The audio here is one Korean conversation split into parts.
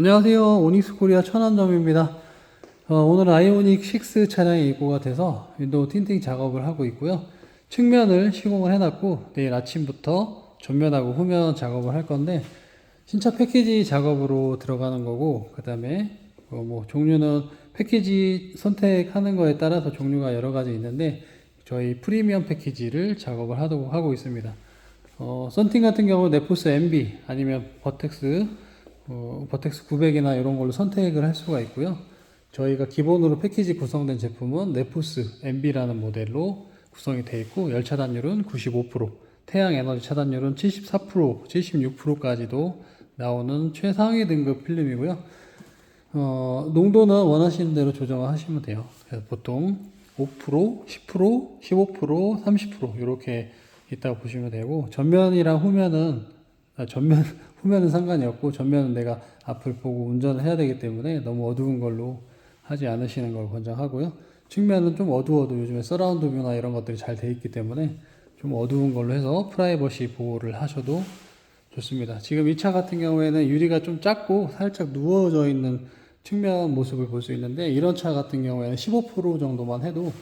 안녕하세요. 오닉스 코리아 천안점입니다. 어, 오늘은 아이오닉 6 차량이 입고가 돼서 윈도우 틴팅 작업을 하고 있고요. 측면을 시공을 해놨고 내일 아침부터 전면하고 후면 작업을 할 건데 신차 패키지 작업으로 들어가는 거고 그 다음에 뭐 종류는 패키지 선택하는 거에 따라서 종류가 여러 가지 있는데 저희 프리미엄 패키지를 작업을 하고 있습니다. 어, 썬팅 같은 경우 네포스 MB 아니면 버텍스 어, 버텍스 900이나 이런 걸로 선택을 할 수가 있고요. 저희가 기본으로 패키지 구성된 제품은 네포스 MB라는 모델로 구성이 되어 있고 열 차단율은 95%, 태양 에너지 차단율은 74%, 76%까지도 나오는 최상위 등급 필름이고요. 어, 농도는 원하시는 대로 조정을 하시면 돼요. 그래서 보통 5%, 10%, 15%, 30% 이렇게 있다고 보시면 되고 전면이랑 후면은 아, 전면 후면은 상관이 없고 전면은 내가 앞을 보고 운전을 해야 되기 때문에 너무 어두운 걸로 하지 않으시는 걸 권장하고요. 측면은 좀 어두워도 요즘에 서라운드 뷰나 이런 것들이 잘 돼 있기 때문에 좀 어두운 걸로 해서 프라이버시 보호를 하셔도 좋습니다. 지금 이 차 같은 경우에는 유리가 좀 작고 살짝 누워져 있는 측면 모습을 볼 수 있는데 이런 차 같은 경우에는 15% 정도만 해도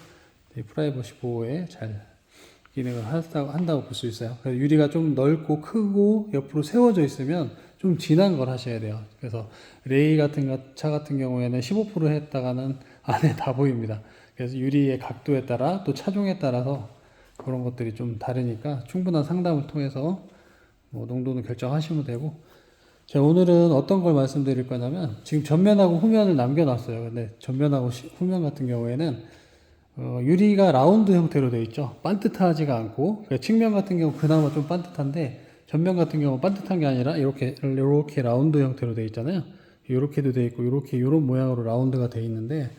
이 프라이버시 보호에 잘 기능을 한다고, 한다고 볼 수 있어요. 그래서 유리가 좀 넓고 크고 옆으로 세워져 있으면 좀 진한 걸 하셔야 돼요. 그래서 레이 같은 거- 차 같은 경우에는 15% 했다가는 안에 다 보입니다. 그래서 유리의 각도에 따라 또 차종에 따라서 그런 것들이 좀 다르니까 충분한 상담을 통해서 뭐 농도는 결정하시면 되고 자 오늘은 어떤 걸 말씀드릴 거냐면 지금 전면하고 후면을 남겨놨어요. 근데 전면하고 시- 후면 같은 경우에는 어, 유리가 라운드 형태로 되어 있죠. 반듯하지가 않고 그러니까 측면 같은 경우 그나마 좀 반듯한데 전면 같은 경우 반듯한 게 아니라 이렇게 이렇게 라운드 형태로 되어 있잖아요. 이렇게도 되어 있고 이렇게 이런 모양으로 라운드가 되어 있는데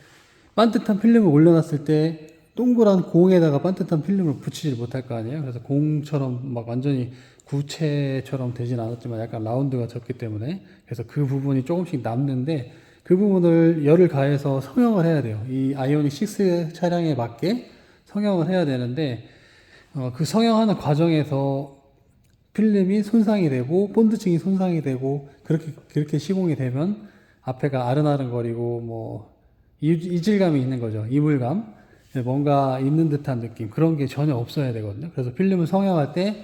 반듯한 필름을 올려놨을 때 동그란 공에다가 반듯한 필름을 붙이지 못할 거 아니에요. 그래서 공처럼 막 완전히 구체처럼 되진 않았지만 약간 라운드가 졌기 때문에 그래서 그 부분이 조금씩 남는데 그 부분을 열을 가해서 성형을 해야 돼요. 이 아이오닉 6 차량에 맞게 성형을 해야 되는데 어, 그 성형하는 과정에서 필름이 손상이 되고 본드층이 손상이 되고 그렇게 그렇게 시공이 되면 앞에가 아른아른거리고 뭐 이- 이질감이 있는 거죠. 이물감. 뭔가 있는 듯한 느낌. 그런 게 전혀 없어야 되거든요. 그래서 필름을 성형할 때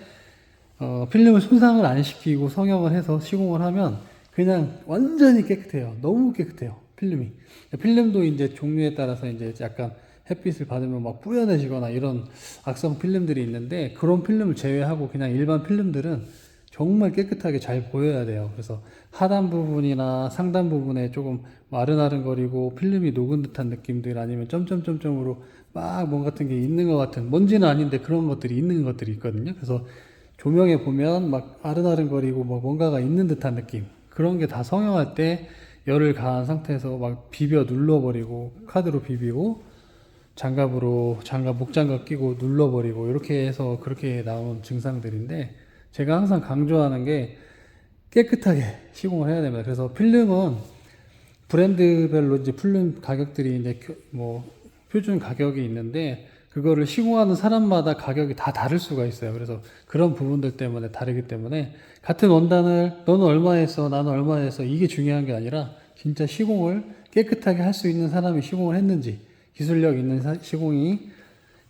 어, 필름을 손상을 안 시키고 성형을 해서 시공을 하면 그냥 완전히 깨끗해요. 너무 깨끗해요. 필름이. 필름도 이제 종류에 따라서 이제 약간 햇빛을 받으면 막 뿌연해지거나 이런 악성 필름들이 있는데 그런 필름을 제외하고 그냥 일반 필름들은 정말 깨끗하게 잘 보여야 돼요. 그래서 하단 부분이나 상단 부분에 조금 아른아른거리고 필름이 녹은 듯한 느낌들 아니면 점점점점으로 막뭔 같은 게 있는 것 같은 먼지는 아닌데 그런 것들이 있는 것들이 있거든요. 그래서 조명에 보면 막 아른아른거리고 뭐 뭔가가 있는 듯한 느낌 그런 게 다 성형할 때 열을 가한 상태에서 막 비벼 눌러버리고 카드로 비비고 장갑으로 장갑 목장갑 끼고 눌러버리고 이렇게 해서 그렇게 나온 증상들인데 제가 항상 강조하는 게 깨끗하게 시공을 해야 됩니다. 그래서 필름은 브랜드별로 이제 필름 가격들이 이제 교- 뭐 표준 가격이 있는데 그거를 시공하는 사람마다 가격이 다 다를 수가 있어요. 그래서 그런 부분들 때문에 다르기 때문에 같은 원단을 너는 얼마 했어, 나는 얼마 했어 이게 중요한 게 아니라 진짜 시공을 깨끗하게 할 수 있는 사람이 시공을 했는지 기술력 있는 사- 시공이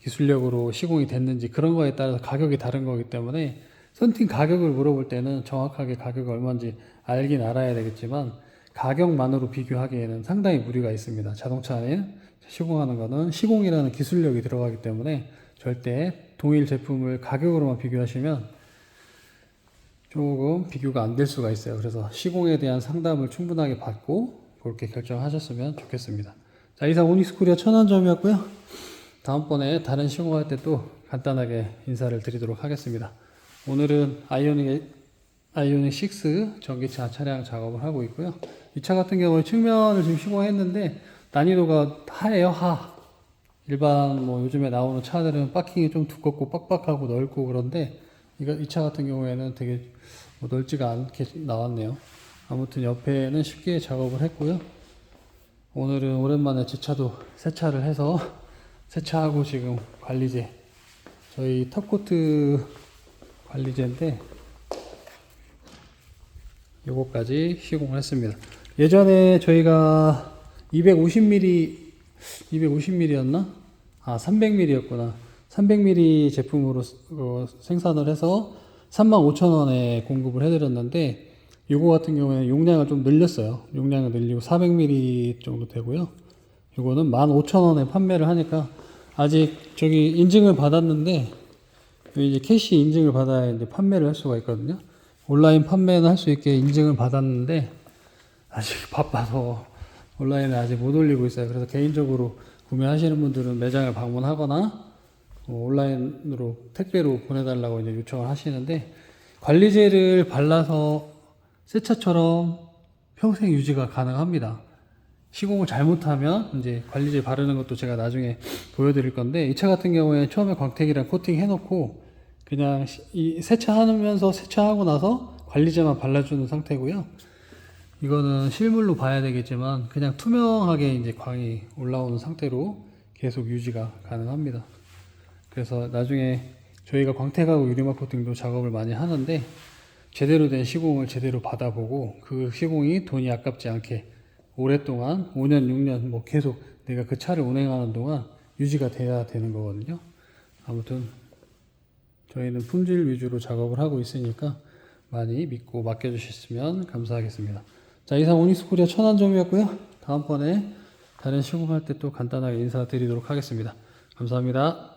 기술력으로 시공이 됐는지 그런 거에 따라서 가격이 다른 거기 때문에 선팅 가격을 물어볼 때는 정확하게 가격이 얼마인지 알긴 알아야 되겠지만 가격만으로 비교하기에는 상당히 무리가 있습니다. 자동차에 시공하는 거는 시공이라는 기술력이 들어가기 때문에 절대 동일 제품을 가격으로만 비교하시면 조금 비교가 안 될 수가 있어요. 그래서 시공에 대한 상담을 충분하게 받고 그렇게 결정하셨으면 좋겠습니다. 자, 이상 오닉스 코리아 천안점이었고요. 다음번에 다른 시공할 때 또 간단하게 인사를 드리도록 하겠습니다. 오늘은 아이오닉, 아이오닉 6 전기차 차량 작업을 하고 있고요. 이 차 같은 경우에 측면을 지금 시공했는데 난이도가 하예요, 하. 일반 뭐 요즘에 나오는 차들은 파킹이 좀 두껍고 빡빡하고 넓고 그런데 이 차 같은 경우에는 되게 뭐 넓지가 않게 나왔네요. 아무튼 옆에는 쉽게 작업을 했고요. 오늘은 오랜만에 제 차도 세차를 해서 세차하고 지금 관리제 저희 탑코트 관리제인데 요거까지 시공을 했습니다. 예전에 저희가 250mm 250mm였나? 아 300mm였구나. 300mm 제품으로 어, 생산을 해서 35,000원에 공급을 해드렸는데 이거 같은 경우에는 용량을 좀 늘렸어요. 용량을 늘리고 400mm 정도 되고요. 이거는 15,000원에 판매를 하니까 아직 저기 인증을 받았는데 이제 캐시 인증을 받아야 이제 판매를 할 수가 있거든요. 온라인 판매는 할 수 있게 인증을 받았는데 아직 바빠서 온라인에 아직 못 올리고 있어요. 그래서 개인적으로 구매하시는 분들은 매장을 방문하거나 어, 온라인으로 택배로 보내달라고 이제 요청을 하시는데 관리제를 발라서 새 차처럼 평생 유지가 가능합니다. 시공을 잘못하면 이제 관리제 바르는 것도 제가 나중에 보여드릴 건데 이 차 같은 경우에 처음에 광택이랑 코팅 해놓고 그냥 시- 이 세차하면서 세차하고 나서 관리제만 발라주는 상태고요. 이거는 실물로 봐야 되겠지만 그냥 투명하게 이제 광이 올라오는 상태로 계속 유지가 가능합니다. 그래서 나중에 저희가 광택하고 유리막 코팅도 작업을 많이 하는데 제대로 된 시공을 제대로 받아보고 그 시공이 돈이 아깝지 않게 오랫동안 5년, 6년 뭐 계속 내가 그 차를 운행하는 동안 유지가 돼야 되는 거거든요. 아무튼 저희는 품질 위주로 작업을 하고 있으니까 많이 믿고 맡겨주셨으면 감사하겠습니다. 자, 이상 오닉스 코리아 천안점이었고요. 다음번에 다른 시공할 때 또 간단하게 인사드리도록 하겠습니다. 감사합니다.